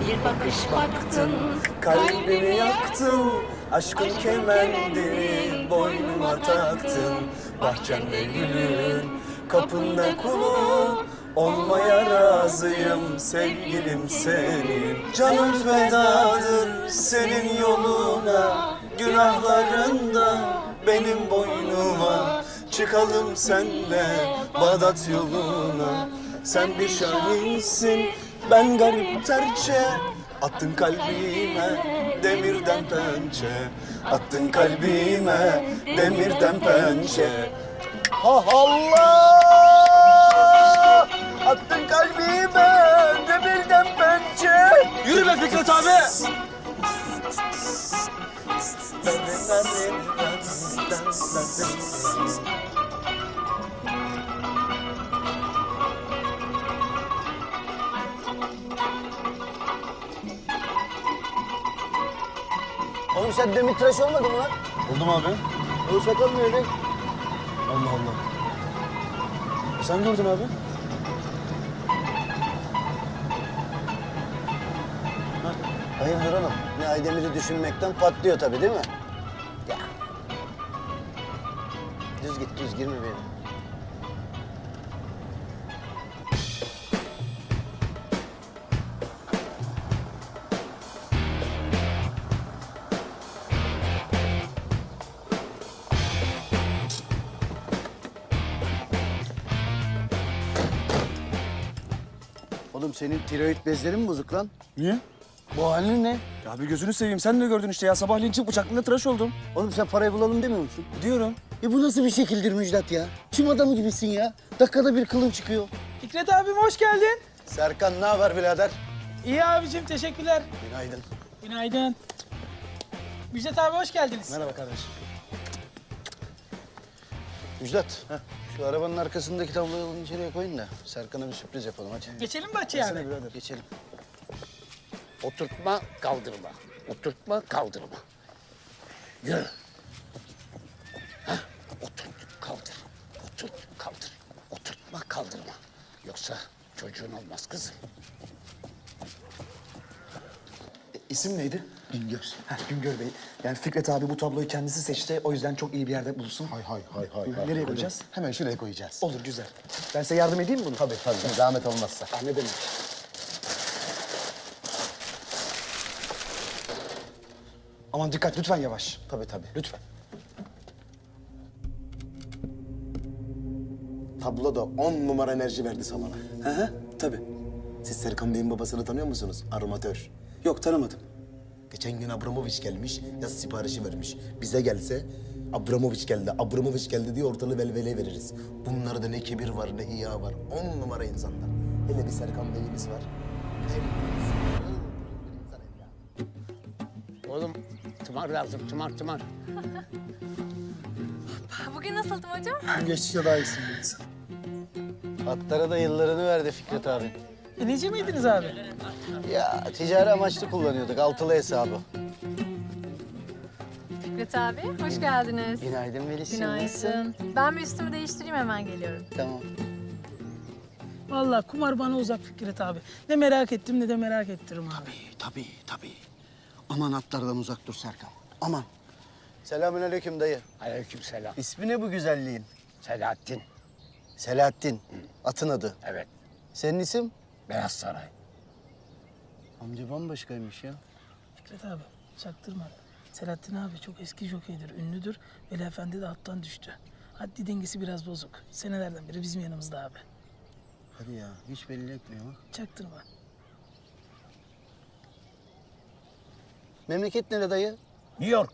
Bir bakış baktın, Kalbimi yaktın, aşkın kemendini boynuma taktın. Bahçemde gülün, kapında kulum, olmaya razıyım sevgilim senin. Canım fedadır senin yoluna, günahlarında benim boynuma. Çıkalım senle Bağdat yoluna. Sen bir şahinsin, ben garip terçe. Attın kalbime demirden pençe. Attın kalbime demirden pençe. Ha Allah! Attın kalbime demirden pençe. Yürü be Fikret abi Oğlum sen demir tıraş olmadın mı lan? Oldum abi O sakal ne öyle? Allah Allah Sen gördün abi Hayırdır oğlum? Ne Aydemir'i düşünmekten patlıyor tabii değil mi? Ya. Düz git düz girme benim. Oğlum senin tiroid bezlerin mi bozuk lan? Niye? Bu halin ne? Ya bir gözünü seveyim sen de gördün işte ya sabahleyin çık bıçakla tıraş oldum. Oğlum sen parayı bulalım demiyor musun? Diyorum. E bu nasıl bir şekildir Müjdat ya? Çim adamı gibisin ya. Dakikada bir kılın çıkıyor. Fikret abim hoş geldin. Serkan ne haber birader? İyi abicim teşekkürler. Günaydın. Günaydın. Müjdat abi hoş geldiniz. Merhaba kardeşim. Müjdat, şu arabanın arkasındaki tabloyu alın içeriye koyun da Serkan'a bir sürpriz yapalım hadi. Geçelim mi Bahçeye abi? birader. Geçelim. Oturtma, kaldırma. Oturtma, kaldırma. Yürü. Hah, oturt, kaldır. Oturt, kaldır. Oturtma, kaldırma. Yoksa çocuğun olmaz kızım. İsim neydi? Güngör. Ha, Güngör Bey. Yani Fikret abi bu tabloyu kendisi seçti. O yüzden çok iyi bir yerde bulsun. Hay hay hay hay. Hay. Nereye koyacağız? Hemen şuraya koyacağız. Olur güzel. Ben size yardım edeyim mi bunu? Tabii tabii. Zahmet olmazsa. Ha, ne demek? Aman dikkat lütfen yavaş. Tabii tabii. Lütfen. Tablo da on numara enerji verdi salona. Hı hı tabii. Siz Serkan Bey'in babasını tanıyor musunuz? Aromatör. Yok tanımadım. Geçen gün Abramovic gelmiş, yaz siparişi vermiş. Bize gelse Abramovic geldi, Abramovic geldi diye ortalığı velveleye veririz. Bunlarda ne kibir var, ne hiya var. On numara insanlar. Hele bir Serkan Bey'imiz var. Oğlum tımar lazım. Tımar tımar. Bugün nasıldım hocam? Geçtikçe daha iyisin. Atlara da yıllarını verdi Fikret abi. E, neci miydiniz abi? Ya ticari amaçlı kullanıyorduk altılı hesabı. Fikret abi, hoş geldiniz. Günaydın Melis. Günaydın. Ben bir üstümü değiştireyim hemen geliyorum. Tamam. Vallahi kumar bana uzak Fikret abi. Ne merak ettim ne de merak ettiririm abi. Tabii tabii. Aman atlardan uzak dur Serkan. Aman. Selamünaleyküm dayı. Aleykümselam. İsmi ne bu güzelliğin? Selahattin. Selahattin. Atın adı. Evet. Senin isim? Beyaz Saray. Amca bambaşkaymış ya. Fikret abi çaktırma. Selahattin abi çok eski jokeydir, ünlüdür. Veli Efendi de attan düştü. Haddi dengesi biraz bozuk. Senelerden beri bizim yanımızda abi. Hadi ya hiç belli etmiyor bak. Çaktırma. Memleket nere dayı? New York.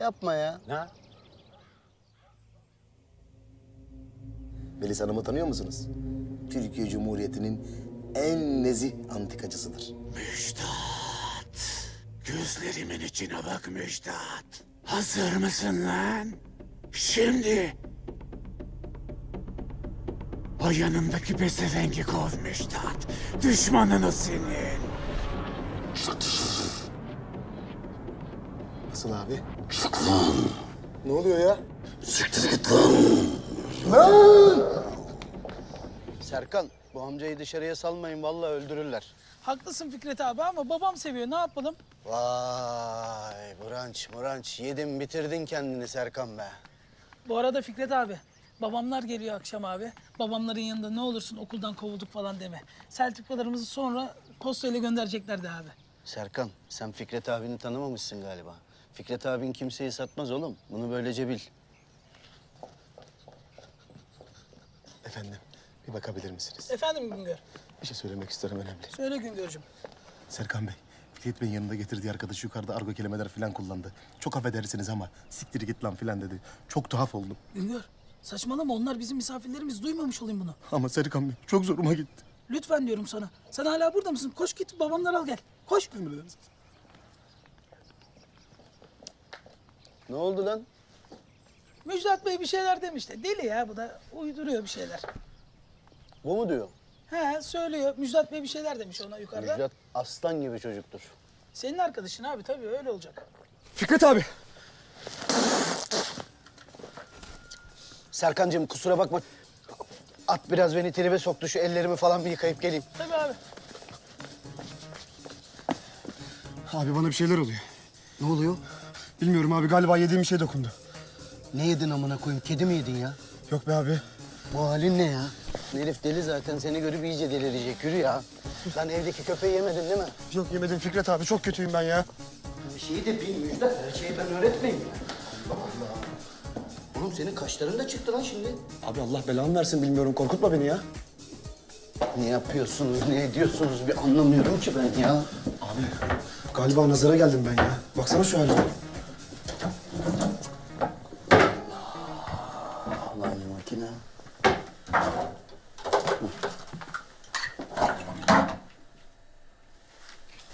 Yapma ya. Ne? Melis Hanım'ı tanıyor musunuz? Türkiye Cumhuriyeti'nin en nezih antikacısıdır. Müjdat. Gözlerimin içine bak Müjdat. Hazır mısın lan? Şimdi. O yanımdaki pezevengi kov Müjdat. Düşmanın o senin. Nasıl abi? Ne oluyor ya? Serkan bu amcayı dışarıya salmayın vallahi öldürürler. Haklısın Fikret abi ama babam seviyor ne yapalım? Vay branç branç yedin bitirdin kendini Serkan be. Bu arada Fikret abi babamlar geliyor akşam abi. Babamların yanında ne olursun okuldan kovulduk falan deme. Sertifikalarımızı sonra postayla göndereceklerdi abi. Serkan sen Fikret abini tanımamışsın galiba. Fikret abin kimseyi satmaz oğlum. Bunu böylece bil. Efendim bir bakabilir misiniz? Efendim Güngör. Bir şey söylemek isterim önemli. Söyle Güngör'cüm. Serkan Bey, Fikret Bey'in yanında getirdiği arkadaşı yukarıda argo kelimeler falan kullandı. Çok affedersiniz ama siktir git lan falan dedi. Çok tuhaf oldum. Güngör saçmalama onlar bizim misafirlerimiz duymamış olayım bunu. Ama Serkan Bey çok zoruma gitti. Lütfen diyorum sana. Sen hala burada mısın? Koş git babamları al gel. Koş. Emredersiniz. Ne oldu lan? Müjdat Bey bir şeyler demişti. Deli ya bu da uyduruyor bir şeyler. Bu mu diyor? He söylüyor. Müjdat Bey bir şeyler demiş ona yukarıda. Müjdat aslan gibi çocuktur. Senin arkadaşın abi tabii öyle olacak. Fikret abi. Serkancığım kusura bakma. At biraz beni tribe soktu. Şu ellerimi falan bir yıkayıp geleyim. Tabii abi. Abi bana bir şeyler oluyor. Ne oluyor? Bilmiyorum abi galiba yediğim bir şey dokundu. Ne yedin amına koyayım? Kedi mi yedin ya? Yok be abi. Bu halin ne ya? Herif deli zaten. Seni görüp iyice delirecek. Yürü ya. Lan evdeki köpeği yemedin değil mi? Yok yemedim Fikret abi çok kötüyüm ben ya. Bir şeyi de bil Müjdat. Her şeyi ben öğretmeyeyim. Allah Allah. Oğlum senin kaşların da çıktı lan şimdi. Abi Allah belanı versin bilmiyorum korkutma beni ya. Ne yapıyorsunuz, ne ediyorsunuz bir anlamıyorum ki ben ya. Abi galiba nazara geldim ben ya. Baksana şu halime. Lan makine.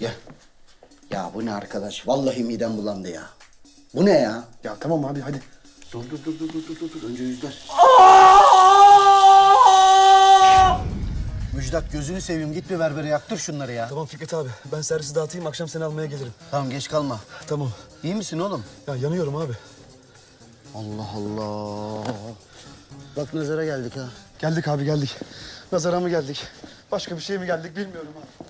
Ya. Ya bu ne arkadaş? Vallahi midem bulandı ya. Bu ne ya? Ya tamam abi hadi. Dur dur dur dur dur dur dur, dur. Önce yüzler. Müjdat gözünü seveyim git bir berbere yaktır şunları ya. Tamam Fikret abi ben servisi dağıtayım akşam seni almaya gelirim. Tamam geç kalma. Tamam. İyi misin oğlum? Ya yanıyorum abi. Allah Allah. Bak nazara geldik ha. Geldik abi geldik. Nazara mı geldik? Başka bir şeye mi geldik bilmiyorum abi.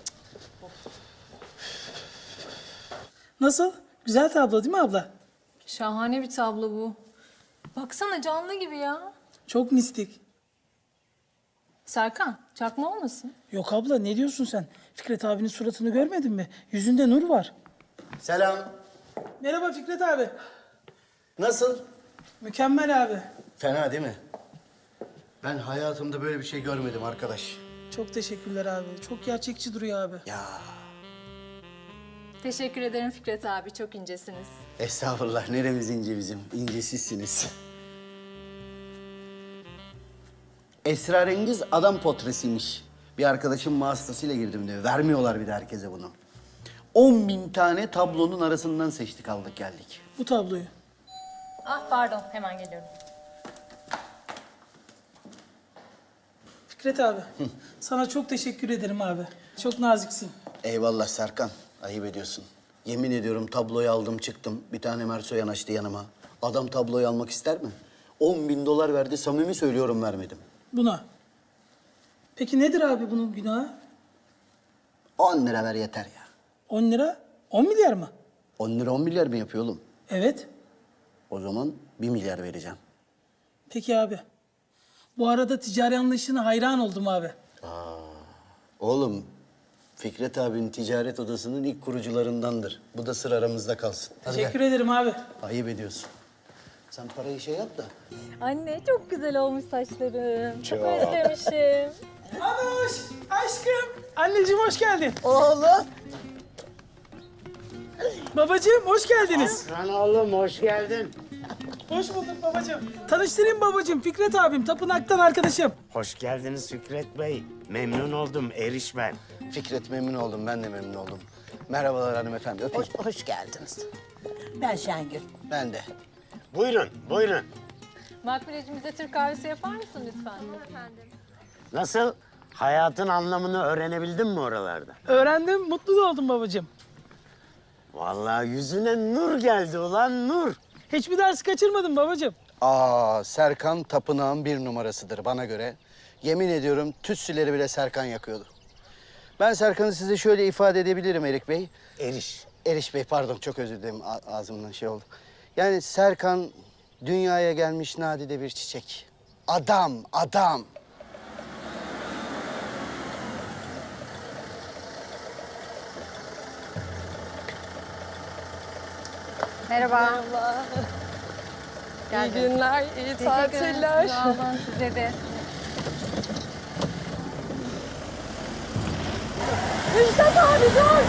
Nasıl? Güzel tablo değil mi abla? Şahane bir tablo bu. Baksana canlı gibi ya. Çok mistik. Serkan, çakma olmasın? Yok abla ne diyorsun sen? Fikret abinin suratını görmedin mi? Yüzünde nur var. Selam. Merhaba Fikret abi. Nasıl? Mükemmel abi. Fena değil mi? Ben hayatımda böyle bir şey görmedim arkadaş. Çok teşekkürler abi. Çok gerçekçi duruyor abi. Ya Teşekkür ederim Fikret abi, çok incesiniz. estağfurullah neremiz ince bizim. İncesizsiniz. Esrarengiz adam potresiymiş. Bir arkadaşım vasıtasıyla girdim diyor. Vermiyorlar bir de herkese bunu. 10 bin tane tablonun arasından seçtik aldık geldik. Bu tabloyu. Ah pardon, hemen geliyorum. Fikret abi. sana çok teşekkür ederim abi. Çok naziksin. Eyvallah Serkan. Ayıp ediyorsun. Yemin ediyorum tabloyu aldım çıktım. Bir tane Merso yanaştı yanıma. Adam tabloyu almak ister mi? 10 bin dolar verdi. Samimi söylüyorum vermedim. Buna. Peki nedir abi bunun günahı? 10 lira ver yeter ya. 10 lira? 10 milyar mı? 10 lira 10 milyar mı yapıyor oğlum? Evet. O zaman 1 milyar vereceğim. Peki abi. Bu arada ticari anlayışına hayran oldum abi. Oğlum Fikret abinin ticaret odasının ilk kurucularındandır. Bu da sır aramızda kalsın. Hadi Teşekkür gel. ederim abi. Ayıp ediyorsun. Sen parayı şey yap da. Anne çok güzel olmuş saçların. Çok özlemişim. Anuş, aşkım. Anneciğim hoş geldin. Oğlum. Babacığım hoş geldiniz. Lan oğlum hoş geldin. Hoş bulduk babacığım. Tanıştırayım babacığım. Fikret abim, tapınaktan arkadaşım. Hoş geldiniz Fikret Bey. Memnun oldum Eriş ben. Fikret memnun oldum. Ben de memnun oldum. Merhabalar hanımefendi. Öpeyim. Hoş, hoş geldiniz. Ben Şengül. Ben de. Buyurun, buyurun. Makbulecim bize Türk kahvesi yapar mısın lütfen? Efendim. Nasıl? Hayatın anlamını öğrenebildin mi oralarda? Öğrendim, mutlu da oldum babacığım. Vallahi yüzüne nur geldi ulan nur. Hiçbir ders kaçırmadım babacığım. Aa, Serkan tapınağın bir numarasıdır bana göre. Yemin ediyorum tütsüleri bile Serkan yakıyordu. Ben Serkan'ı size şöyle ifade edebilirim Erik Bey. Eriş. Eriş Bey pardon çok özür dilerim A- ağzımdan şey oldu. Yani Serkan dünyaya gelmiş nadide bir çiçek. Adam, adam. Merhaba. İyi günler, iyi tatiller. Sağ olun size de. Hüsnat abi dur.